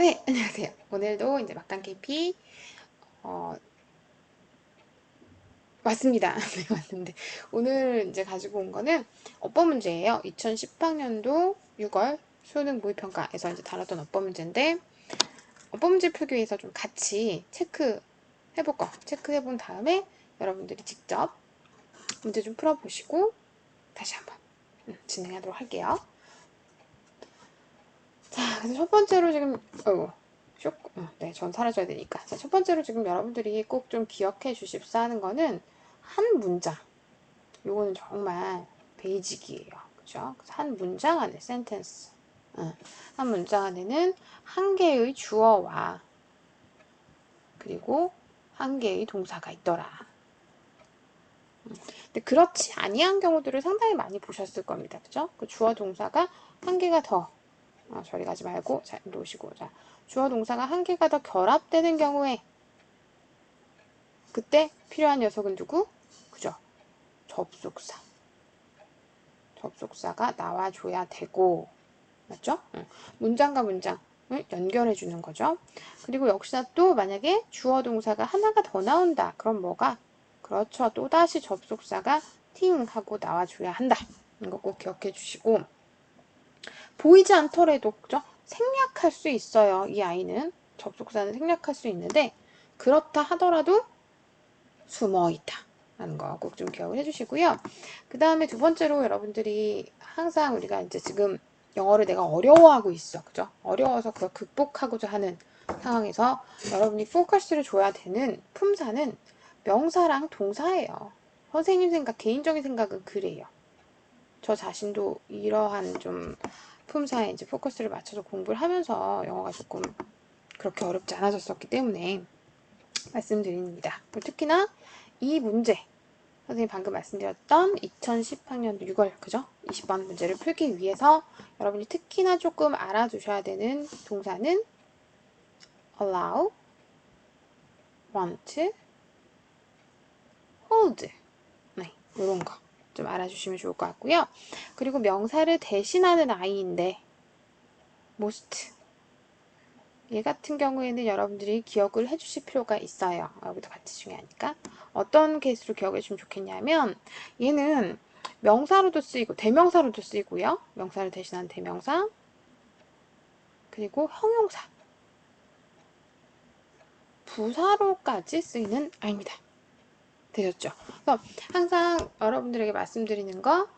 네, 안녕하세요. 오늘도 이제 막간 KP 어, 맞습니다. 네, 맞는데 오늘 이제 가지고 온 거는 어법 문제예요. 2010학년도 6월 수능 모의평가에서 이제 다뤘던 어법 문제인데 어법 문제 풀기 위해서 좀 같이 체크 해볼 거 체크해 본 다음에 여러분들이 직접 문제 좀 풀어보시고 다시 한번 음, 진행하도록 할게요. 자, 그래서 첫 번째로 지금, 어이구, 쇼, 어, 네, 전 사라져야 되니까. 자, 첫 번째로 지금 여러분들이 꼭 좀 기억해 주십사 하는 거는 한 문장. 요거는 정말 베이직이에요. 그죠? 한 문장 안에 센텐스. 어, 한 문장 안에는 한 개의 주어와 그리고 한 개의 동사가 있더라. 음, 근데 그렇지 아니한 경우들을 상당히 많이 보셨을 겁니다. 그죠? 그 주어 동사가 한 개가 더 어, 저리 가지 말고 자 놓으시고 자 주어 동사가 한 개가 더 결합되는 경우에 그때 필요한 녀석은 누구? 그죠? 접속사. 접속사가 나와줘야 되고 맞죠? 응. 문장과 문장을 연결해 주는 거죠. 그리고 역시나 또 만약에 주어 동사가 하나가 더 나온다. 그럼 뭐가? 그렇죠. 또다시 접속사가 팅 하고 나와줘야 한다. 이거 꼭 기억해 주시고 보이지 않더라도 그죠? 생략할 수 있어요. 이 아이는 접속사는 생략할 수 있는데 그렇다 하더라도 숨어 있다. 라는 거 꼭 좀 기억을 해주시고요. 그 다음에 두 번째로 여러분들이 항상 우리가 이제 지금 영어를 내가 어려워하고 있어. 그죠? 어려워서 그걸 극복하고자 하는 상황에서 여러분이 포커스를 줘야 되는 품사는 명사랑 동사예요. 선생님 생각, 개인적인 생각은 그래요. 저 자신도 이러한 좀 품사에 이제 포커스를 맞춰서 공부를 하면서 영어가 조금 그렇게 어렵지 않아졌었기 때문에 말씀드립니다. 특히나 이 문제, 선생님 방금 말씀드렸던 2010학년도 6월, 그죠? 20번 문제를 풀기 위해서 여러분이 특히나 조금 알아두셔야 되는 동사는 allow, want, hold. 네, 이런 거. 좀 알아주시면 좋을 것 같고요. 그리고 명사를 대신하는 아이인데 most 얘 같은 경우에는 여러분들이 기억을 해주실 필요가 있어요. 여기도 같이 중요하니까 어떤 케이스로 기억해 주면 좋겠냐면 얘는 명사로도 쓰이고 대명사로도 쓰이고요. 명사를 대신하는 대명사 그리고 형용사 부사로까지 쓰이는 아입니다. 되셨죠? 그래서 항상 여러분들에게 말씀드리는 거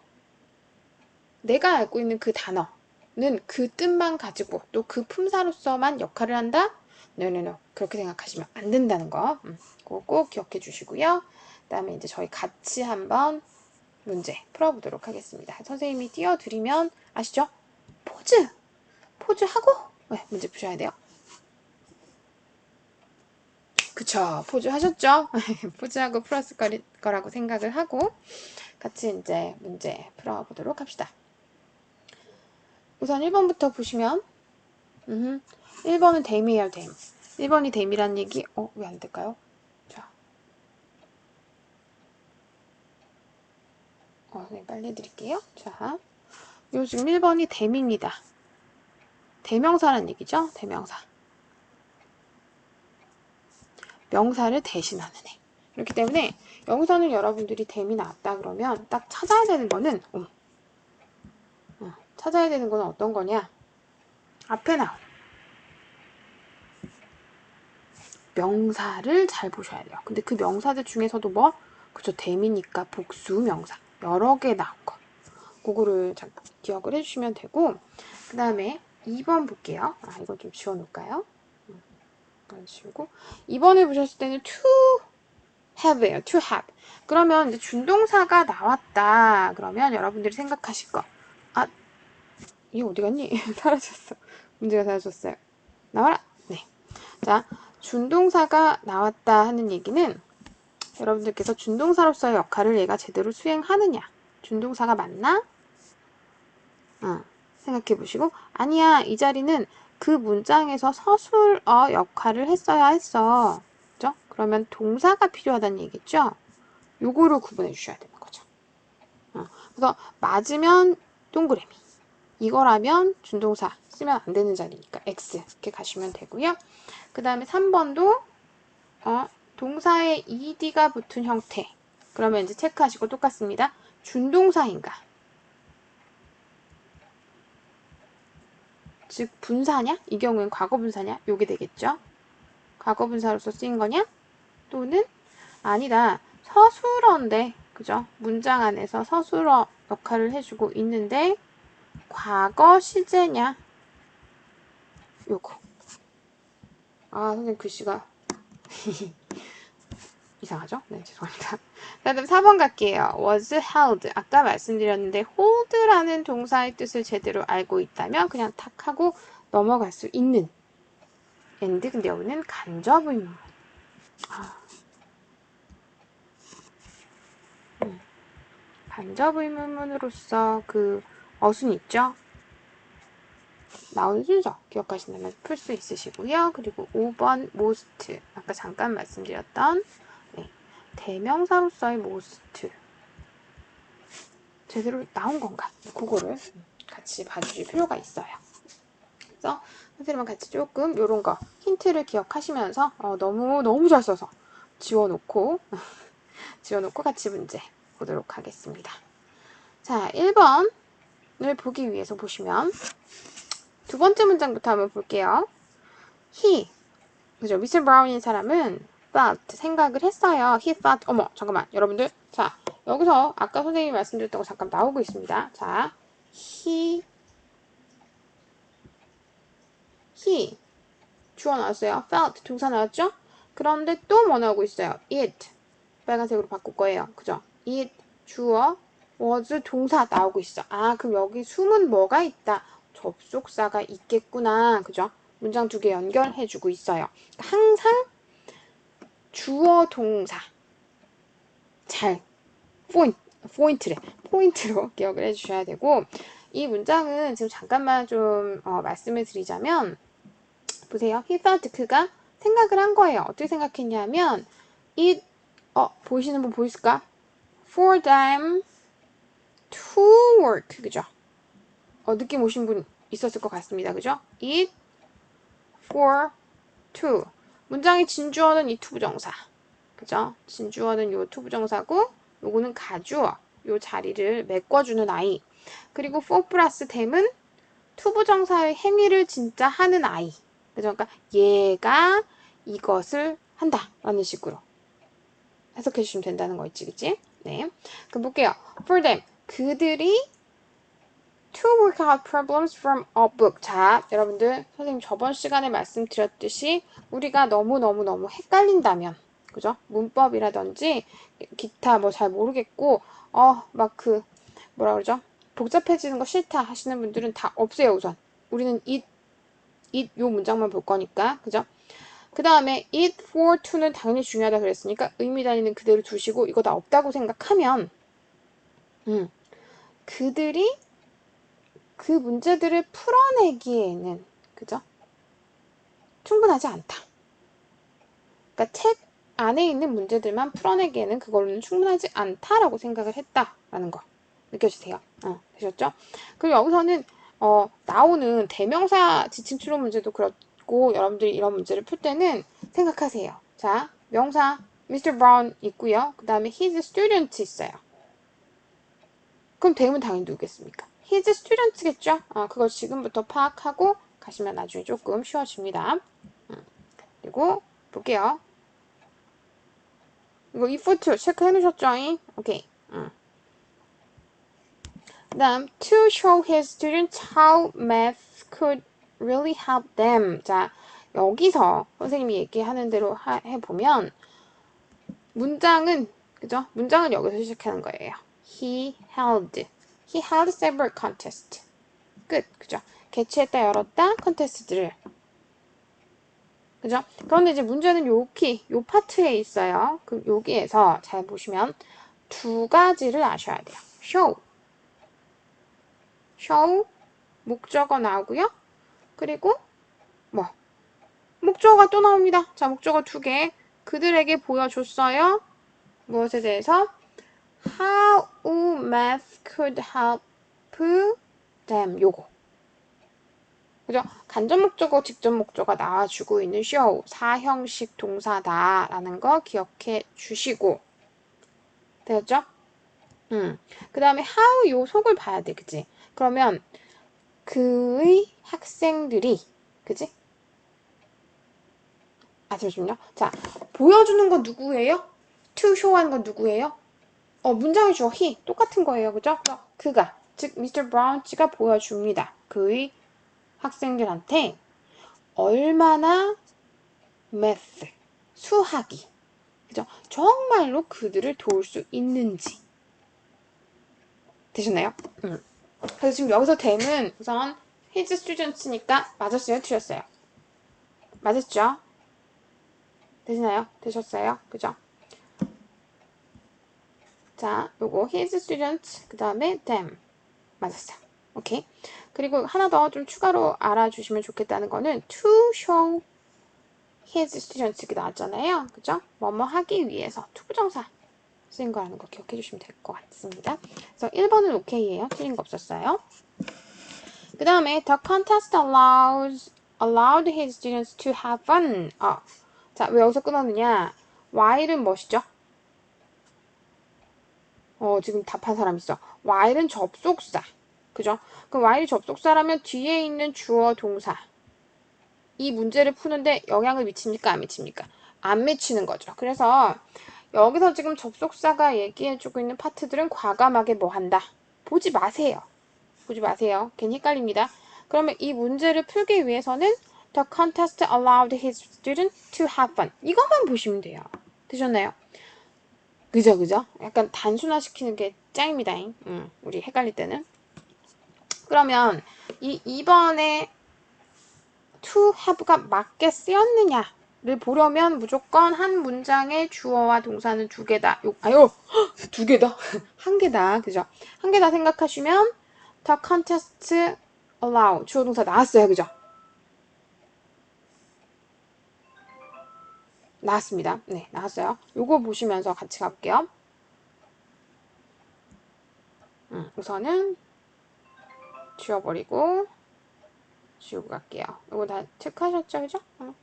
내가 알고 있는 그 단어는 그 뜻만 가지고 또 그 품사로서만 역할을 한다? 노노노 그렇게 생각하시면 안 된다는 거 음, 그거 꼭 기억해 주시고요. 그 다음에 이제 저희 같이 한번 문제 풀어보도록 하겠습니다. 선생님이 띄워드리면 아시죠? 포즈! 포즈 하고 네, 문제 푸셔야 돼요. 그쵸. 포즈 하셨죠? 포즈하고 풀었을 거라고 생각을 하고 같이 이제 문제 풀어보도록 합시다. 우선 1번부터 보시면 음, 1번은 댐이에요, 댐. 1번이 댐이란 얘기, 어, 왜 안 될까요? 자. 어, 네, 빨리 해드릴게요. 자. 요 지금 1번이 댐입니다. 대명사란 얘기죠? 대명사. 명사를 대신하는 애. 그렇기 때문에 여기서는 여러분들이 댐이 나왔다 그러면 딱 찾아야 되는 거는 어, 어, 찾아야 되는 거는 어떤 거냐? 앞에 나온 명사를 잘 보셔야 돼요. 근데 그 명사들 중에서도 뭐? 그죠 댐이니까 복수 명사 여러 개 나온 거. 그거를 잘 기억을 해주시면 되고 그 다음에 2번 볼게요. 아 이거 좀 지워놓을까요? 지우고 2번을 보셨을 때는 to have예요. to have. 그러면 이제 준동사가 나왔다. 그러면 여러분들이 생각하실 거. 아, 이 어디 갔니? 사라졌어. 문제가 사라졌어요. 나와라. 네. 자, 준동사가 나왔다 하는 얘기는 여러분들께서 준동사로서의 역할을 얘가 제대로 수행하느냐. 준동사가 맞나? 어, 생각해 보시고 아니야 이 자리는 그 문장에서 서술어 역할을 했어야 했어. 그죠? 그러면 동사가 필요하다는 얘기죠? 요거를 구분해 주셔야 되는 거죠. 어, 그래서 맞으면 동그라미, 이거라면 준동사 쓰면 안 되는 자리니까 X 이렇게 가시면 되고요. 그 다음에 3번도 어, 동사에 ed가 붙은 형태. 그러면 이제 체크하시고 똑같습니다. 준동사인가? 즉 분사냐? 이 경우엔 과거 분사냐? 요게 되겠죠. 과거 분사로서 쓰인 거냐? 또는 아니다. 서술어인데 그죠? 문장 안에서 서술어 역할을 해주고 있는데 과거 시제냐? 요거. 아 선생님 글씨가 이상하죠? 네 죄송합니다. 자, 그럼 4번 갈게요. was held. 아까 말씀드렸는데 hold라는 동사의 뜻을 제대로 알고 있다면 그냥 탁 하고 넘어갈 수 있는 and 근데 여기는 간접 의문. 아. 음. 간접 의문문으로서 그 어순 있죠? 나오는 순서 기억하신다면 풀 수 있으시고요. 그리고 5번 most 아까 잠깐 말씀드렸던 네, 대명사로서의 most 제대로 나온 건가? 그거를 같이 봐주실 필요가 있어요. 그래서 선생님과 같이 조금 이런 거 힌트를 기억하시면서 어, 너무 너무 잘 써서 지워놓고 지워놓고 같이 문제 보도록 하겠습니다. 자, 1번을 보기 위해서 보시면 두 번째 문장부터 한번 볼게요. He, 그죠? 미스 브라운인 사람은 thought, 생각을 했어요. He thought, 어머, 잠깐만, 여러분들. 자, 여기서 아까 선생님이 말씀드렸던 거 잠깐 나오고 있습니다. 자, he, he, 주어 나왔어요. felt, 동사 나왔죠? 그런데 또 뭐 나오고 있어요? it, 빨간색으로 바꿀 거예요. 그죠? it, 주어, was, 동사 나오고 있어. 아, 그럼 여기 숨은 뭐가 있다? 접속사가 있겠구나. 그죠? 문장 두 개 연결해주고 있어요. 항상 주어 동사 잘 포인트, 포인트래 포인트로 기억을 해주셔야 되고 이 문장은 지금 잠깐만 좀 어, 말씀을 드리자면 보세요. 그가 생각을 한 거예요. 어떻게 생각했냐면 it 어 보이시는 분 보이실까? for them to work 그죠? 어, 느낌 오신 분 있었을 것 같습니다. 그죠? it for to 문장의 진주어는 이 투부정사. 그죠? 진주어는 요 투부정사고 요거는 가주어. 요 자리를 메꿔주는 아이. 그리고 for 플러스 them은 투부정사의 행위를 진짜 하는 아이. 그죠? 그러니까 얘가 이것을 한다. 라는 식으로 해석해 주시면 된다는 거 있지 그치? 네. 그럼 볼게요. for them. 그들이 to work out problems from a book. 자, 여러분들, 선생님 저번 시간에 말씀드렸듯이 우리가 너무너무너무 헷갈린다면, 그죠? 문법이라든지 기타 뭐 잘 모르겠고, 어, 막 그, 뭐라 그러죠? 복잡해지는 거 싫다 하시는 분들은 다 없애요, 우선. 우리는 it, it 요 문장만 볼 거니까, 그죠? 그 다음에 it for to는 당연히 중요하다 그랬으니까 의미 단위는 그대로 두시고 이거 다 없다고 생각하면, 음, 그들이 그 문제들을 풀어내기에는 그죠? 충분하지 않다. 그러니까 책 안에 있는 문제들만 풀어내기에는 그걸로는 충분하지 않다라고 생각을 했다라는 거 느껴지세요? 어, 되셨죠? 그리고 여기서는 어, 나오는 대명사 지칭 추론 문제도 그렇고 여러분들이 이런 문제를 풀 때는 생각하세요. 자, 명사 Mr. Brown 있고요. 그 다음에 his student 있어요. 그럼 대문 당연히 누구겠습니까? His students겠죠? 어, 그걸 지금부터 파악하고 가시면 나중에 조금 쉬워집니다. 음. 그리고 볼게요. 이거 to 체크해 놓으셨죠? 오케이. 음. 그 다음 to show his students how math could really help them. 자, 여기서 선생님이 얘기하는 대로 하, 해보면 문장은 그죠? 문장은 여기서 시작하는 거예요. He held He held several contests. 끝. 그죠? 개최했다, 열었다, 컨테스트를. 그죠? 그런데 이제 문제는 여기, 요 파트에 있어요. 그럼 여기에서 잘 보시면 두 가지를 아셔야 돼요. show. show. 목적어 나오고요. 그리고 뭐 목적어가 또 나옵니다. 자, 목적어 두 개. 그들에게 보여줬어요. 무엇에 대해서? How math could help them 요거 그죠? 간접 목적어, 직접 목적어가 나와주고 있는 show, 사형식 동사다라는 거 기억해 주시고 되었죠? 음. 그 다음에 how 요 속을 봐야 돼, 그지? 그러면 그의 학생들이, 그지? 아, 잠시만요. 자, 보여주는 건 누구예요? to show 하는 건 누구예요? 어, 문장의 주어 he. 똑같은 거예요. 그죠? 그가, 즉, 미스터 브라운치가 보여줍니다. 그의 학생들한테 얼마나 math, 수학이, 그죠? 정말로 그들을 도울 수 있는지. 되셨나요? 음. 그래서 지금 여기서 댐은 우선 his students니까 맞았어요? 틀렸어요? 맞았죠? 되시나요? 되셨어요? 그죠? 자, 요거 his students 그 다음에 them 맞았어요. 오케이. 그리고 하나 더 좀 추가로 알아주시면 좋겠다는 거는 to show his students 이렇게 나왔잖아요. 그죠? 뭐뭐 하기 위해서 투부정사 쓰인 거라는 거 기억해 주시면 될 것 같습니다. 그래서 1번은 오케이예요. 틀린 거 없었어요. 그 다음에 the contest allows allowed his students to have fun. 어. 자, 왜 여기서 끊었느냐? while은 뭐시죠? 어, 지금 답한 사람 있어. while은 접속사. 그죠? 그럼 while이 접속사라면 뒤에 있는 주어 동사. 이 문제를 푸는데 영향을 미칩니까? 안 미칩니까? 안 미치는 거죠. 그래서 여기서 지금 접속사가 얘기해주고 있는 파트들은 과감하게 뭐 한다? 보지 마세요. 보지 마세요. 괜히 헷갈립니다. 그러면 이 문제를 풀기 위해서는 The contest allowed his student to have fun. 이것만 보시면 돼요. 되셨나요? 그죠, 그죠? 약간 단순화시키는 게 짱입니다. 음, 우리 헷갈릴 때는. 그러면 이 2번에 to have가 맞게 쓰였느냐를 보려면 무조건 한 문장의 주어와 동사는 두 개다. 요, 아유, 두 개다. 한 개다. 그죠? 한 개다 생각하시면 the contest allow 주어 동사 나왔어요. 그죠? 나왔습니다. 네, 나왔어요. 요거 보시면서 같이 갈게요. 음, 우선은 지워버리고 지우고 갈게요. 이거 다 체크하셨죠? 그죠? 어.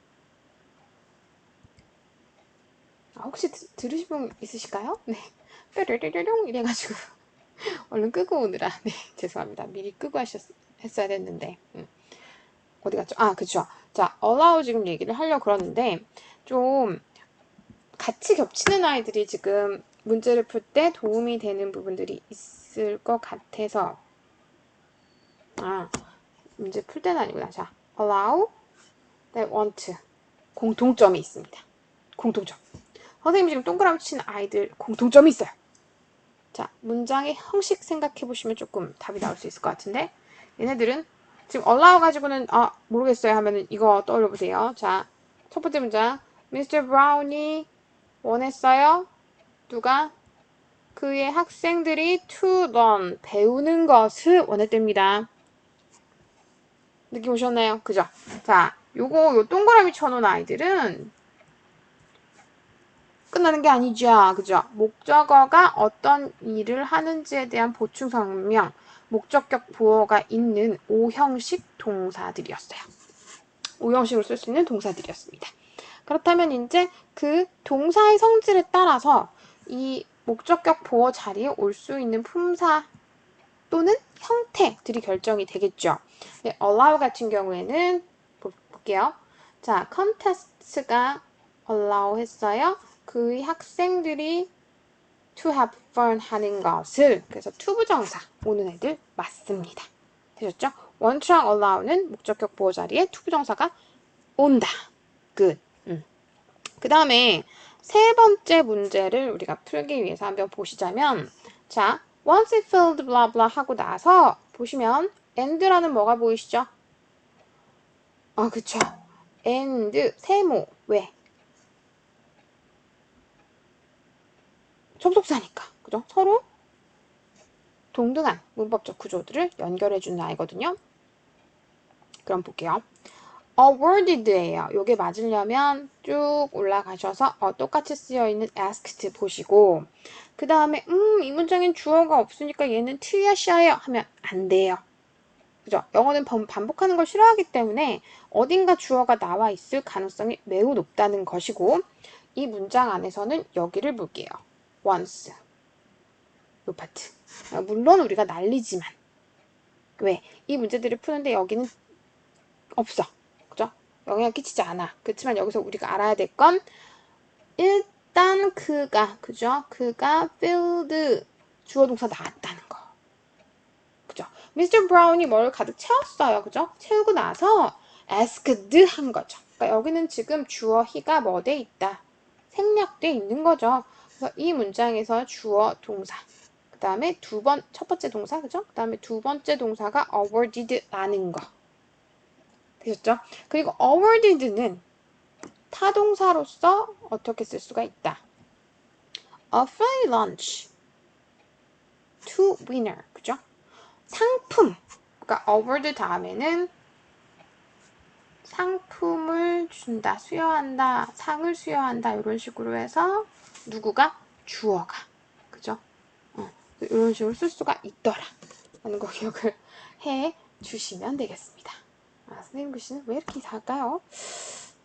아, 혹시 드, 들으신 분 있으실까요? 네. 뾰로로롱 이래가지고 얼른 끄고 오느라 네 죄송합니다. 미리 끄고 하셨, 했어야 됐는데 음. 어디 갔죠? 아 그쵸. 자 allow 지금 얘기를 하려고 그러는데 좀 같이 겹치는 아이들이 지금 문제를 풀 때 도움이 되는 부분들이 있을 것 같아서 아 문제 풀 때는 아니구나. 자, allow, that want 공통점이 있습니다. 공통점. 선생님이 지금 동그라미 치는 아이들 공통점이 있어요. 자, 문장의 형식 생각해 보시면 조금 답이 나올 수 있을 것 같은데 얘네들은 지금 allow 가지고는 아 모르겠어요 하면은 이거 떠올려 보세요. 자, 첫 번째 문장 Mr. Brown이 원했어요. 누가? 그의 학생들이 to learn 배우는 것을 원했답니다. 느낌 오셨나요? 그죠? 자, 요거 요 동그라미 쳐놓은 아이들은 끝나는 게 아니죠. 그죠? 목적어가 어떤 일을 하는지에 대한 보충 설명, 목적격 부호가 있는 오형식 동사들이었어요. 오형식으로 쓸 수 있는 동사들이었습니다. 그렇다면 이제 그 동사의 성질에 따라서 이 목적격 보호 자리에 올 수 있는 품사 또는 형태들이 결정이 되겠죠. 네, allow 같은 경우에는 볼게요. 자, contest가 allow 했어요. 그의 학생들이 to have fun 하는 것을 그래서 to 부정사 오는 애들 맞습니다. 되셨죠? 원트랑 allow는 목적격 보호 자리에 to 부정사가 온다. good. 음. 그 다음에 세 번째 문제를 우리가 풀기 위해서 한번 보시자면 자, once filled blah blah 하고 나서 보시면 and라는 뭐가 보이시죠? 아, 그쵸. and, 세모. 왜? 접속사니까. 그죠? 서로 동등한 문법적 구조들을 연결해 주는 아이거든요. 그럼 볼게요. Awarded예요. 요게 맞으려면 쭉 올라가셔서 어, 똑같이 쓰여있는 asked 보시고 그 다음에 음, 이 문장엔 주어가 없으니까 얘는 틀렸어요 하면 안 돼요. 그죠? 영어는 번- 반복하는 걸 싫어하기 때문에 어딘가 주어가 나와 있을 가능성이 매우 높다는 것이고 이 문장 안에서는 여기를 볼게요. once. 요 파트. 아, 물론 우리가 난리지만 왜? 이 문제들을 푸는데 여기는 없어. 영향을 끼치지 않아. 그렇지만 여기서 우리가 알아야 될 건 일단 그가 그죠? 그가 filled 주어 동사 나왔다는 거. 그죠? 미스터 브라운이 뭘 가득 채웠어요. 그죠? 채우고 나서 asked 한 거죠. 그러니까 여기는 지금 주어 he가 뭐 돼 있다. 생략돼 있는 거죠. 그래서 이 문장에서 주어 동사 그 다음에 두 번, 첫 번째 동사, 그죠? 그 다음에 두 번째 동사가 awarded라는 거. 되셨죠? 그리고 awarded는 타동사로서 어떻게 쓸 수가 있다. A free lunch to winner. 그죠? 상품. 그러니까 award 다음에는 상품을 준다, 수여한다, 상을 수여한다 이런 식으로 해서 누구가 주어가 그죠? 어, 이런 식으로 쓸 수가 있더라 라는 거 기억을 해 주시면 되겠습니다. 아, 선생님 글씨는 왜 이렇게 이상할까요?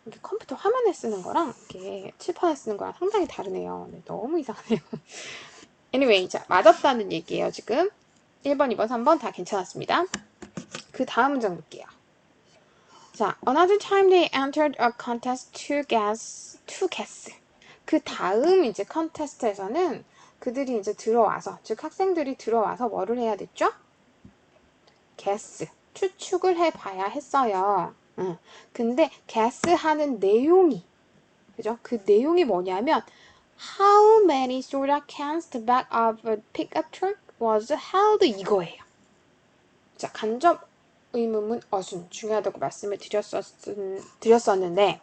이게 컴퓨터 화면에 쓰는 거랑 이게 칠판에 쓰는 거랑 상당히 다르네요. 네, 너무 이상하네요. anyway, 자, 맞았다는 얘기예요, 지금. 1번, 2번, 3번 다 괜찮았습니다. 그 다음 문장 볼게요. 자, another time they entered a contest to guess, to guess. 그 다음 이제 컨테스트에서는 그들이 이제 들어와서, 즉 학생들이 들어와서 뭐를 해야 됐죠? guess, 추측을 해봐야 했어요. 응. 근데 guess 하는 내용이, 그죠? 그 내용이 뭐냐면 How many soda cans the back of a pickup truck was held 이거예요. 자, 간접 의문문 어순 중요하다고 말씀을 드렸었, 드렸었는데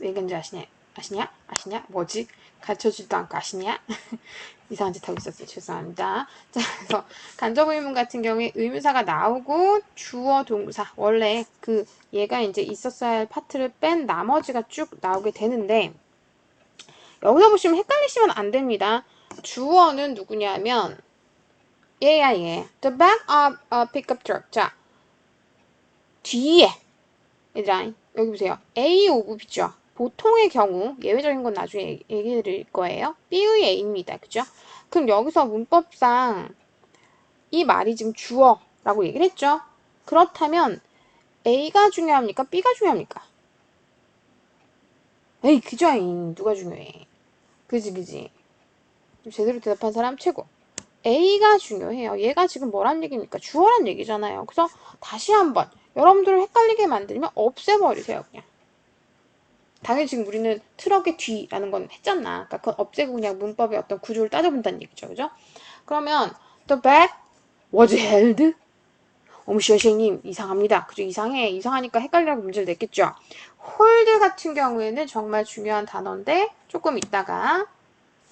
왜 그런지 아시냐? 아시냐? 아시냐? 뭐지? 가르쳐주지도 않고 아시냐? 이상한 짓 하고 있었어요. 죄송합니다. 자, 그래서 간접 의문 같은 경우에 의문사가 나오고 주어 동사 원래 그 얘가 이제 있었어야 할 파트를 뺀 나머지가 쭉 나오게 되는데 여기서 보시면 헷갈리시면 안 됩니다. 주어는 누구냐면 얘야 얘. The back of a pickup truck. 자, 뒤에 얘들아 여기 보세요. A 오급이죠. 보통의 경우 예외적인 건 나중에 얘기 드릴 거예요. B의 A입니다. 그죠? 그럼 여기서 문법상 이 말이 지금 주어 라고 얘기를 했죠. 그렇다면 A가 중요합니까? B가 중요합니까? 에이 그죠? 잉. 누가 중요해? 그지 그지. 제대로 대답한 사람 최고. A가 중요해요. 얘가 지금 뭐란 얘기입니까? 주어란 얘기잖아요. 그래서 다시 한번 여러분들을 헷갈리게 만들면 없애버리세요, 그냥. 당연히 지금 우리는 트럭의 뒤라는 건 했잖아. 그러니까 그건 없애고 그냥 문법의 어떤 구조를 따져본다는 얘기죠, 그죠? 그러면 the bag was held. 어머, 선생님 이상합니다. 그죠? 이상해. 이상하니까 헷갈리라고 문제를 냈겠죠. hold 같은 경우에는 정말 중요한 단어인데 조금 이따가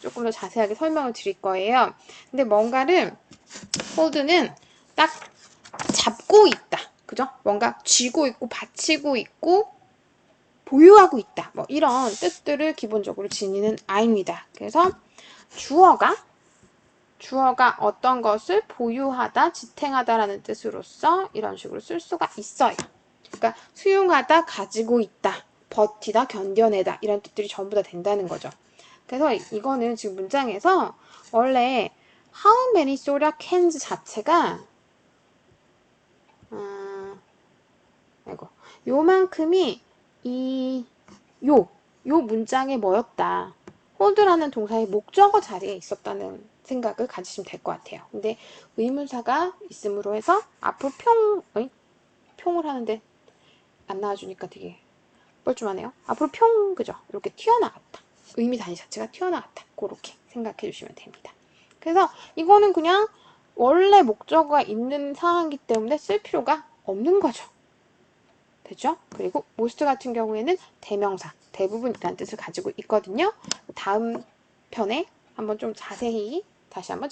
조금 더 자세하게 설명을 드릴 거예요. 근데 뭔가를 hold는 딱 잡고 있다. 그죠? 뭔가 쥐고 있고 받치고 있고 보유하고 있다. 뭐 이런 뜻들을 기본적으로 지니는 아입니다. 그래서 주어가 주어가 어떤 것을 보유하다, 지탱하다라는 뜻으로서 이런 식으로 쓸 수가 있어요. 그러니까 수용하다, 가지고 있다, 버티다, 견뎌내다 이런 뜻들이 전부 다 된다는 거죠. 그래서 이거는 지금 문장에서 원래 how many soda cans 자체가 음, 아이고 요만큼이 이 요, 요 문장에 뭐였다. hold라는 동사의 목적어 자리에 있었다는 생각을 가지시면 될 것 같아요. 근데 의문사가 있음으로 해서 앞으로 평, 어이? 평을 하는데 안 나와주니까 되게 뻘쭘하네요. 앞으로 평, 그죠? 이렇게 튀어나갔다. 의미 단위 자체가 튀어나갔다. 그렇게 생각해 주시면 됩니다. 그래서 이거는 그냥 원래 목적어가 있는 상황이기 때문에 쓸 필요가 없는 거죠. 되죠? 그리고 most 같은 경우에는 대명사, 대부분이라는 뜻을 가지고 있거든요. 다음 편에 한번 좀 자세히 다시 한번